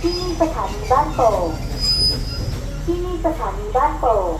ที่นี่สถานีบ้านโป่งที่นี่สถานีบ้านโป่ง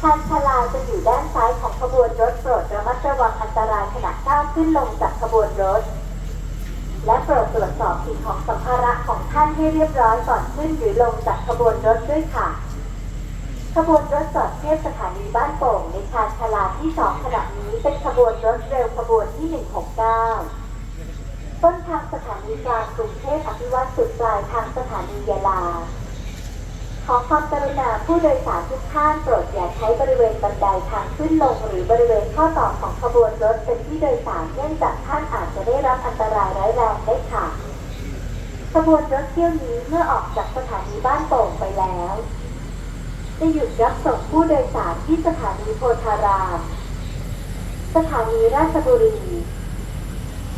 ชานชาลาจะอยู่ด้านซ้ายของขบวนรถโปรดระมัดระวังอันตรายขณะก้าวขึ้นลงจากขบวนรถ และโปรดตรวจสอบสิ่งของสัมภาระของท่านให้เรียบร้อยก่อนขึ้นหรือลงจากขบวนรถด้วยค่ะ ขบวนรถจอดเทียบสถานีบ้านโป่งในชานชาลาที่สองขณะนี้เป็นขบวนรถเร็วขบวนที่ 169 นีกากรุงเทพอภิวัตสุดปลายทางสถานียะลา ขอความกรุณาผู้โดยสารทุกท่านโปรดอย่าใช้บริเวณบันไดทางขึ้นลงหรือบริเวณข้อต่อของขบวนรถเป็นที่โดยสารเนื่องจากท่านอาจจะได้รับอันตรายร้ายแรงได้ค่ะ ขบวนรถเที่ยวนี้เมื่อออกจากสถานีบ้านโป่งไปแล้ว จะหยุดรับส่งผู้โดยสารที่สถานีโพธาราม สถานีราชบุรี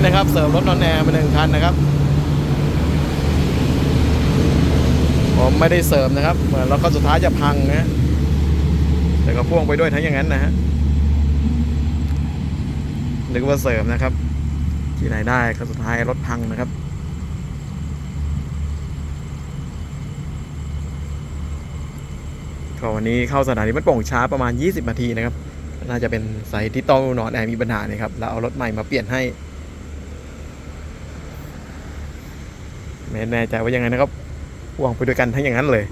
นนี้นะครับ เสริมรถนอนแอร์มาหนึ่งคันนะครับ ผมไม่ได้เสริมนะครับ เหมือนรถคันสุดท้ายจะพังนะแต่ก็พ่วงไปด้วยทั้งอย่างนั้นนะฮะนึกว่าเสริมนะครับ ที่ไหนได้คันสุดท้ายรถพังนะครับก็วันนี้เข้าสถานีบ้านโป่งช้าประมาณ 20 นาทีนะครับ น่าจะเป็นสายที่ต้องนอนแอร์มีปัญหาเนะครับ แล้วเอารถใหม่มาเปลี่ยนให้ ไม่แน่ใจว่ายังไงนะครับว่องไปด้วยกันทั้งอย่างนั้นเลย